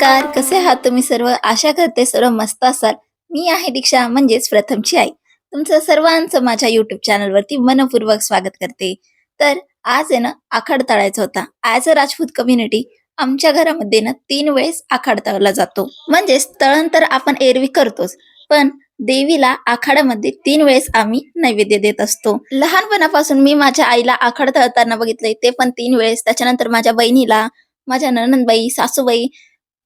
नमस्कार कसे आहात तुम्ही सर्व? आशा करते सर्व मस्त असाल. मी आहे दीक्षा म्हणजेच प्रथमची आई. तुमचं सर्वांचं माझ्या युट्यूब चॅनलवरती मनपूर्वक स्वागत करते. तर आज आहे ना आखाड तळायचा होता. ऍज अ राजपूत कम्युनिटी आमच्या घरामध्ये ना तीन वेळेस आखाड तळला जातो. म्हणजेच तळण तर आपण एरवी करतोच पण देवीला आखाड्यामध्ये तीन वेळेस आम्ही नैवेद्य देत असतो. लहानपणापासून मी माझ्या आईला आखाड तळताना बघितलंय ते पण तीन वेळेस. त्याच्यानंतर माझ्या बहिणीला माझ्या ननंदबाई सासूबाई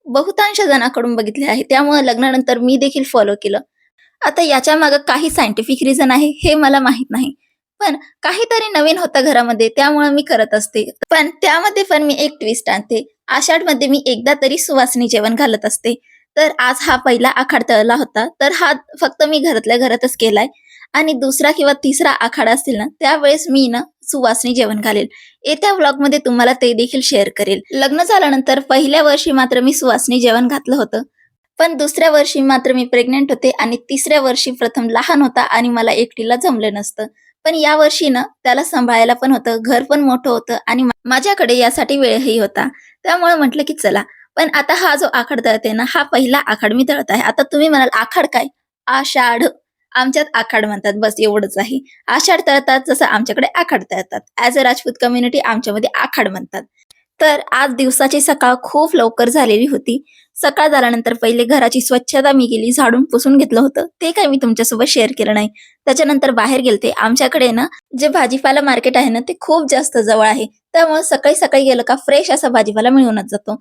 बहुतांश जणांकडून बघितले आहे. त्यामुळे लग्नानंतर मी देखील फॉलो केलं. आता याच्या मागे काही सायंटिफिक रिझन आहे हे मला माहीत नाही. पण काहीतरी नवीन होतं घरामध्ये त्यामुळे मी करत असते. पण त्यामध्ये पण मी एक ट्विस्ट आणते. आषाढमध्ये मी एकदा तरी सुवासिनी जेवण घालत असते. तर आज हा पहिला आखाड तळला होता. तर हा फक्त मी घरातल्या घरातच केलाय. आणि दुसरा किंवा तिसरा आखाडा असतील ना त्यावेळेस मी ना सुवासनी जेवण घालेल. येत्या व्लॉगमध्ये तुम्हाला ते देखील शेअर करेल. लग्न झाल्यानंतर पहिल्या वर्षी मात्र मी सुवासनी जेवण घातलं होतं. पण दुसऱ्या वर्षी मात्र मी प्रेग्नेंट होते आणि तिसऱ्या वर्षी प्रथम लहान होता आणि मला एकटीला जमलं नसतं. पण या वर्षी ना त्याला सांभाळायला पण होतं घर पण मोठं होतं आणि माझ्याकडे यासाठी वेळही होता. त्यामुळे म्हटलं की चला. पण आता हा जो आखाड तळते ना हा पहिला आखाड मी तळत आहे. आता तुम्ही म्हणाल आखाड काय? आषाढ. आमच्यात आखाड म्हणतात बस एवढंच आहे. आषाढ तळतात जसं आमच्याकडे आखाड तळतात. ऍज अ राजपूत कम्युनिटी आमच्यामध्ये आखाड म्हणतात. तर आज दिवसाची सकाळ खूप लवकर झालेली होती. सकाळ झाल्यानंतर पहिले घराची स्वच्छता मी केली झाडून पुसून घेतलं होतं. ते काही मी तुमच्यासोबत शेअर केलं नाही. त्याच्यानंतर बाहेर गेलते. आमच्याकडे ना जे भाजीपाला मार्केट आहे ना ते खूप जास्त जवळ आहे. त्यामुळे सकाळी सकाळी गेलं का फ्रेश असा भाजीपाला मिळूनच जातो.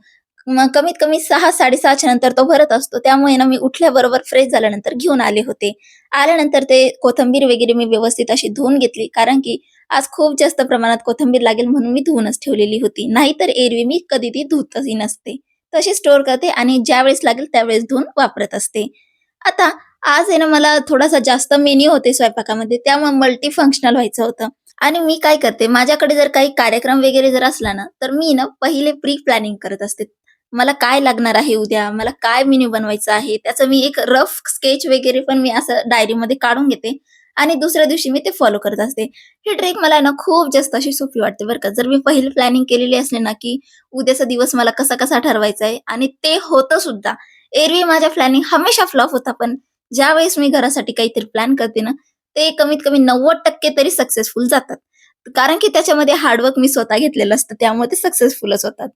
कमीत कमी सहा साडेसहाच्या नंतर तो भरत असतो. त्यामुळे ना मी उठल्याबरोबर फ्रेश झाल्यानंतर घेऊन आले होते. आल्यानंतर ते कोथंबीर वगैरे मी व्यवस्थित अशी धुवून घेतली. कारण की आज खूप जास्त प्रमाणात कोथंबीर लागेल म्हणून मी धुवूनच ठेवलेली होती. नाहीतर एरवी मी कधी ती धुतही नसते. तशी स्टोअर करते आणि ज्यावेळेस लागेल त्यावेळेस धुवून वापरत असते. आता आज आहे ना मला थोडासा जास्त मेन्यू होते स्वयंपाकामध्ये. त्यामुळे मल्टी फंक्शनल व्हायचं होतं. आणि मी काय करते माझ्याकडे जर काही कार्यक्रम वगैरे जर असला ना तर मी ना पहिले प्री प्लॅनिंग करत असते. मला काय लागणार आहे उद्या? मला काय मेन्यू बनवायचं आहे? त्याचं मी एक रफ स्केच वगैरे पण मी असं डायरीमध्ये काढून घेते. आणि दुसऱ्या दिवशी मी ते फॉलो करत असते. ही ट्रेक मला ना खूप जास्त अशी सोपी वाटते बरं का. जर मी पहिली प्लॅनिंग केलेली असले ना की उद्याचा दिवस मला कसा कसा ठरवायचा आहे? आणि ते होतं सुद्धा. एरवी माझ्या प्लॅनिंग हमेशा फ्लॉप होता पण ज्या वेळेस मी घरासाठी काहीतरी प्लॅन करते ना ते कमीत कमी नव्वद टक्के तरी सक्सेसफुल जातात. कारण की त्याच्यामध्ये हार्डवर्क मी स्वतः घेतलेलं असतं त्यामुळे ते सक्सेसफुलच होतात.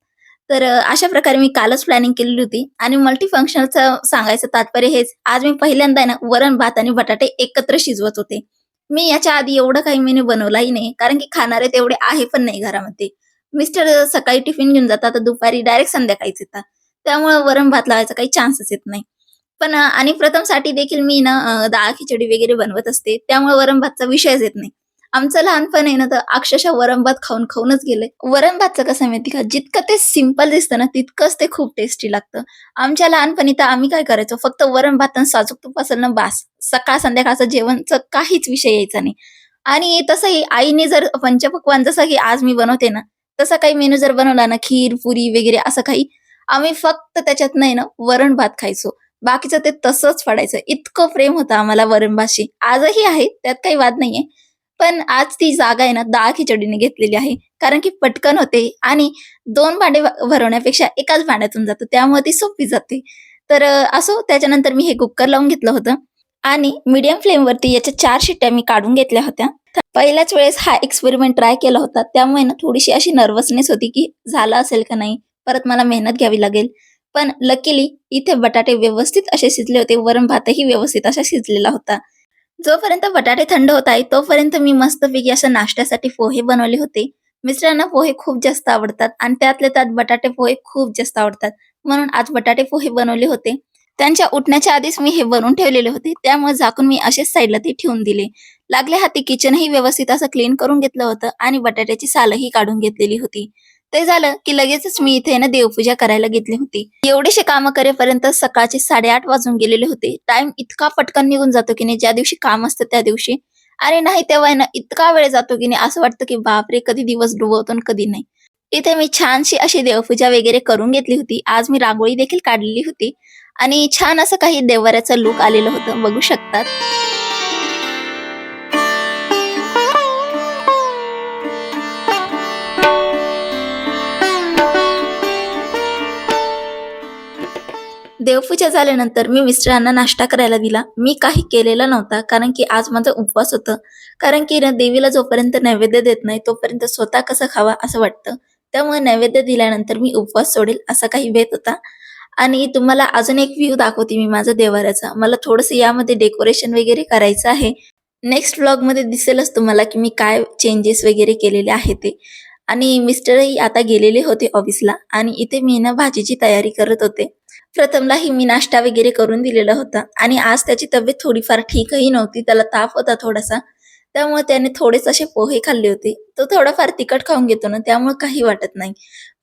तर अशा प्रकारे मी कालच प्लॅनिंग केलेली होती आणि मल्टीफंक्शनलचं सांगायचं तात्पर्य हेच. आज मी पहिल्यांदा ना वरण भात आणि बटाटे एकत्र शिजवत होते. मी याच्या आधी एवढं काही मेन्यू बनवलाही नाही कारण की खाणारे तेवढे आहे पण नाही घरामध्ये. मिस्टर सकाळी टिफिन घेऊन जातात तर दुपारी डायरेक्ट संध्याकाळीच येतात. त्यामुळे वरण भात लावायचा काही चान्सच येत नाही. पण आणि प्रथमसाठी देखील मी ना दाळ डाळ खिचडी वगैरे बनवत असते. त्यामुळे वरण भातचा विषयच येत नाही. आमचं लहानपण आहे ना तर अक्षरशः वरण भात खाऊन खाऊनच गेले. वरण भातचं कसं माहिती का? जितकं ते सिंपल दिसतं ना तितकंच ते खूप टेस्टी लागतं. आमच्या लहानपणी तर आम्ही काय करायचो? फक्त वरण भात आणि साजूक तूप असेल ना बास. सकाळ संध्याकाळचं जेवणचं काहीच विषय यायचा नाही. आणि तसंही आईने जर पंचपक्वान जसं की आज मी बनवते ना तसा काही मेनू जर बनवला ना खीर पुरी वगैरे असं काही आम्ही फक्त त्याच्यात नाही ना वरण भात खायचो. बाकीचं ते तसंच पडायचं. इतकं प्रेम होतं आम्हाला वरण भातशी. आजही आहे त्यात काही वाद नाहीये. पण आज ती जागा आहे ना डाळ खिचडीने घेतलेली आहे. कारण की पटकन होते आणि दोन भांडे भरवण्यापेक्षा एकाच भांड्यातून जातं त्यामुळे ती सोपी जाते. तर असो त्याच्यानंतर मी हे कुकर लावून घेतलं होतं आणि मीडियम फ्लेमवरती याच्या चार शिट्ट्या मी काढून घेतल्या होत्या. पहिल्याच वेळेस हा एक्सपेरिमेंट ट्राय केला होता त्यामुळे ना थोडीशी अशी नर्वसनेस होती की झालं असेल का नाही परत मला मेहनत घ्यावी लागेल. पण लकीली इथे बटाटे व्यवस्थित असे शिजले होते वरण भातही व्यवस्थित असा शिजलेला होता. जोपर्यंत बटाटे थंड होत आहे तोपर्यंत मी मस्तपैकी अशा नाश्त्यासाठी पोहे बनवले होते. मिस्टरांना पोहे खूप जास्त आवडतात आणि त्यातले त्यात बटाटे पोहे खूप जास्त आवडतात. म्हणून आज बटाटे पोहे बनवले होते. त्यांच्या उठण्याच्या आधीच मी हे बनवून ठेवलेले होते. त्यामुळे झाकून मी असेच साईडला ते ठेवून दिले. लागल्या हाती किचनही व्यवस्थित असं क्लीन करून घेतलं होतं आणि बटाट्याची सालही काढून घेतलेली होती. ते झालं की लगेचच मी इथे ना देवपूजा करायला घेतली होती. एवढीशी कामं करेपर्यंत सकाळचे साडेआठ वाजून गेलेले होते. टाइम इतका पटकन निघून जातो की नाही ज्या दिवशी काम असतं त्या दिवशी. आणि नाही तेव्हा ना इतका वेळ जातो की नाही असं वाटतं की बापरे कधी दिवस डुबवतो आणि कधी नाही. इथे मी छानशी अशी देवपूजा वगैरे करून घेतली होती. आज मी रांगोळी देखील काढलेली होती. आणि छान असं काही देवाऱ्याचं लुक आलेलं होतं. बघू शकतात. देवपूजा झाल्यानंतर मी मिस्टरांना नाश्ता करायला दिला. मी काही केलेला नव्हता कारण की आज माझा उपवास होतं. कारण की ना देवीला जोपर्यंत नैवेद्य देत नाही तोपर्यंत स्वतः कसं खावा असं वाटतं. त्यामुळे नैवेद्य दिल्यानंतर मी उपवास सोडेल असा काही वेत होता. आणि तुम्हाला अजून एक व्ह्यू दाखवते मी माझा देवाऱ्याचा. मला थोडंसं यामध्ये डेकोरेशन वगैरे करायचं आहे. नेक्स्टमध्ये दिसेलच तुम्हाला की मी काय चेंजेस वगैरे केलेले आहे ते. आणि मिस्टरही आता गेलेले होते ऑफिसला आणि इथे मी ना भाजीची तयारी करत होते. प्रथमलाही मी नाश्ता वगैरे करून दिलेला होता. आणि आज त्याची तब्येत थोडीफार ठीकही नव्हती त्याला ताप होता थोडासा. त्यामुळे त्याने थोडेच असे पोहे खाल्ले होते. तो थोडाफार तिखट खाऊन घेतो ना त्यामुळे काही वाटत नाही.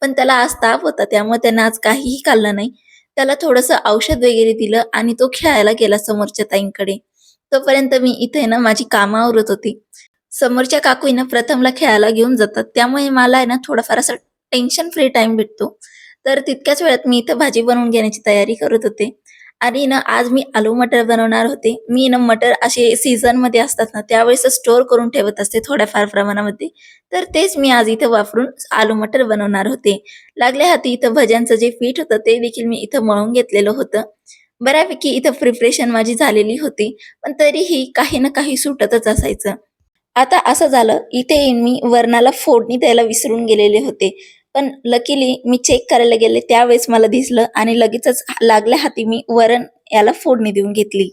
पण त्याला आज ताप होता त्यामुळे त्याने आज काहीही खाल्लं नाही. त्याला थोडंसं औषध वगैरे दिलं आणि तो खेळायला गेला समोरच्या ताईंकडे. तोपर्यंत मी इथे ना माझी कामं आवरत होती. समोरच्या काकूईनं प्रथमला खेळायला घेऊन जातात. त्यामुळे मला आहे ना थोडाफार असं टेन्शन फ्री टाइम भेटतो. तर तितक्याच वेळात मी इथं भाजी बनवून घेण्याची तयारी करत होते. आणि ना आज मी आलू मटर बनवणार होते. मी ना मटर असे सीझनमध्ये असतात ना त्यावेळेस स्टोअर करून ठेवत असते थोड्याफार प्रमाणामध्ये. तर तेच मी आज इथं वापरून आलू मटर बनवणार होते. लागल्या हाती इथं भज्यांचं जे पीठ होतं ते देखील मी इथं मळून घेतलेलं होतं. बऱ्यापैकी इथं प्रिपरेशन माझी झालेली होती पण तरीही काही ना काही सुटतच असायचं. आता असं झालं इथे मी वरणाला फोडणी द्यायला विसरून गेलेले होते. पण लकीली मी चेक करायला गेले त्यावेळेस मला दिसलं आणि लगेचच लागल्या हाती मी वरण याला फोडणी देऊन घेतली.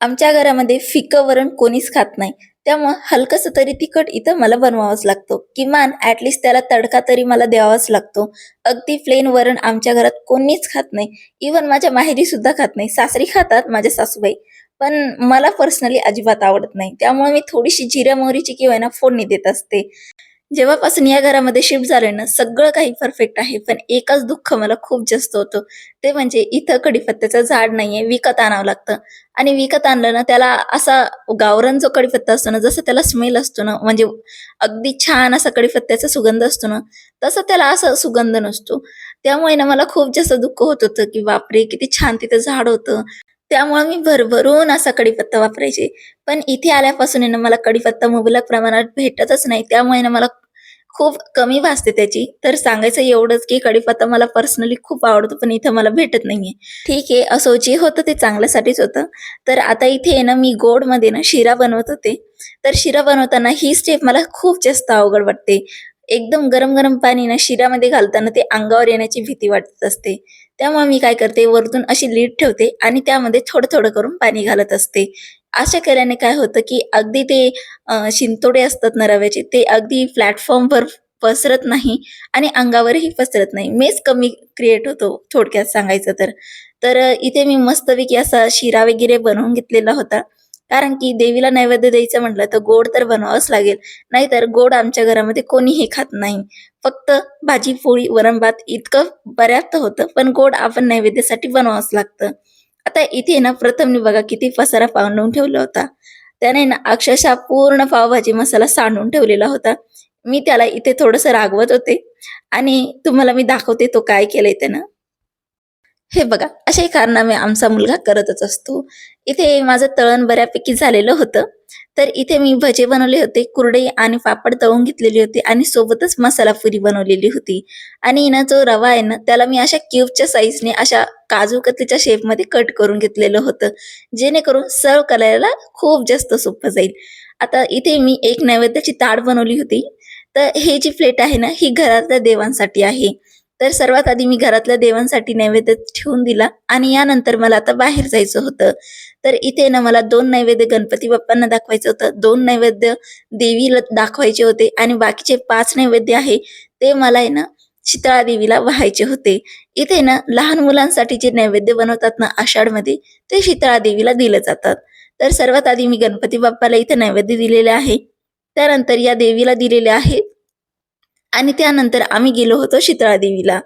आमच्या घरामध्ये फिकं वरण कोणीच खात नाही. त्यामुळं हलकस तरी तिखट इथं मला बनवावंच लागतो. किमान ऍटलिस्ट त्याला तडका तरी मला द्यावाच लागतो. अगदी प्लेन वरण आमच्या घरात कोणीच खात नाही. इवन माझ्या माहेरी सुद्धा खात नाही. सासरी खातात माझ्या सासूबाई. पण मला पर्सनली अजिबात आवडत नाही. त्यामुळे मी थोडीशी जिऱ्या मोहरीची किंवा ना फोडणी देत असते. जेव्हापासून या घरामध्ये शिफ्ट झाले ना सगळं काही परफेक्ट आहे पण एकच दुःख मला खूप जास्त होतं. ते म्हणजे इथं कडीपत्त्याचं झाड नाहीये विकत आणावं लागतं. आणि विकत आणलं ना त्याला असा गावरान जो कडीपत्ता असतो ना जसं त्याला स्मेल असतो ना म्हणजे अगदी छान असा कडीपत्त्याचा सुगंध असतो ना तसं त्याला असा सुगंध नसतो. त्यामुळे ना मला खूप जास्त दुःख होत होतं की बापरे किती छान तिथं झाड होतं. त्यामुळे मी भरभरून असा कडीपत्ता वापरायचे. पण इथे आल्यापासून ना मला कडीपत्ता मुबलक प्रमाणात भेटतच नाही. त्यामुळे ना मला खूप कमी भासते त्याची. तर सांगायचं एवढंच की कडीपत्ता मला पर्सनली खूप आवडतो पण इथं मला भेटत नाहीये. ठीक आहे असो जे होतं ते चांगल्यासाठीच होतं. तर आता इथे ना मी गोडमध्ये ना शिरा बनवत होते तर शिरा बनवताना ही स्टेप मला खूप जास्त अवघड वाटते. एकदम गरम गरम पाणी ना शिरामध्ये घालताना ते अंगावर येण्याची भीती वाटत असते. त्यामुळे मी काय करते वरतून अशी लीड ठेवते आणि त्यामध्ये थोडं थोडं करून पाणी घालत असते. अशा केल्याने काय होतं की अगदी ते शिंतोडे असतात ना रव्याचे ते अगदी प्लॅटफॉर्मवर पसरत नाही आणि अंगावरही पसरत नाही. मेस कमी क्रिएट होतो थोडक्यात सांगायचं तर. तर इथे मी मस्तपैकी असा शिरा वगैरे बनवून घेतलेला होता. कारण की देवीला नैवेद्य द्यायचं म्हटलं तर गोड तर बनवावंच लागेल. नाहीतर गोड आमच्या घरामध्ये कोणीही खात नाही. फक्त भाजी पोळी वरण भात इतकं पर्याप्त होतं पण गोड आपण नैवेद्यासाठी बनवावंच लागतं. आता इथे ना प्रथम बघा किती पसारा पावून ठेवला होता. त्याने ना अक्षरशः पूर्ण पावभाजी मसाला सांडून ठेवलेला होता. मी त्याला इथे थोडस रागवत होते. आणि तुम्हाला मी दाखवते तो काय केलंय त्यानं. हे बघा असे कारनामे आमचा मुलगा करतच असतो. इथे माझं तळण बऱ्यापैकी झालेलं होतं. तर इथे मी भजे बनवले होते कुरडे आणि पापड तळून घेतलेली होती आणि सोबतच मसाला पुरी बनवलेली होती. आणि ना जो रवा आहे ना त्याला मी अशा क्यूबच्या साईजने अशा काजू कतलीच्या शेपमध्ये कट करून घेतलेलं होतं. जेणेकरून सर्व करायला खूप जास्त सोपं जाईल. आता इथे मी एक नैवेद्याची ताट बनवली होती. तर हे जी प्लेट आहे ना ही घरातल्या देवांसाठी आहे. तर सर्वात आधी मी घरातल्या देवांसाठी नैवेद्य ठेवून दिला आणि यानंतर मला आता बाहेर जायचं होतं. तर इथे ना मला दोन नैवेद्य गणपती बाप्पांना दाखवायचं होतं. दोन नैवेद्य देवीला दाखवायचे होते आणि बाकीचे पाच नैवेद्य आहे ते मला आहे ना शीतळा देवीला व्हायचे होते. इथे ना लहान मुलांसाठी जे नैवेद्य बनवतात ना आषाढमध्ये ते शीतळा देवीला दिले जातात. तर सर्वात आधी मी गणपती बाप्पाला इथे नैवेद्य दिलेले आहे. त्यानंतर या देवीला दिलेले आहे आणि त्यानंतर आम्ही गेलो होतो शितळा देवीला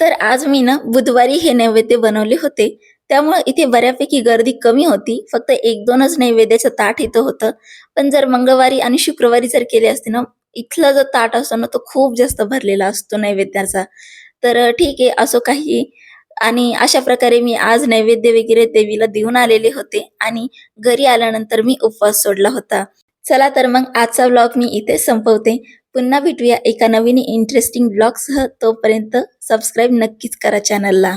तर आज मी ना बुधवारी हे नैवेद्य बनवले होते. त्यामुळे इथे बऱ्यापैकी गर्दी कमी होती. फक्त एक दोनच नैवेद्याचं ताट इथं होतं. पण जर मंगळवारी आणि शुक्रवारी जर केले असते ना इथला जो ताट असतो ना तो खूप जास्त भरलेला असतो नैवेद्याचा. तर ठीक आहे असो काही. आणि अशा प्रकारे मी आज नैवेद्य वगैरे देवीला देऊन आलेले होते. आणि घरी आल्यानंतर मी उपवास सोडला होता. चला तर मग आजचा ब्लॉग मी इथे संपवते. पुन्हा भेटूया एका नवीन इंटरेस्टिंग ब्लॉगसह तोपर्यंत सबस्क्राईब नक्कीच करा चॅनलला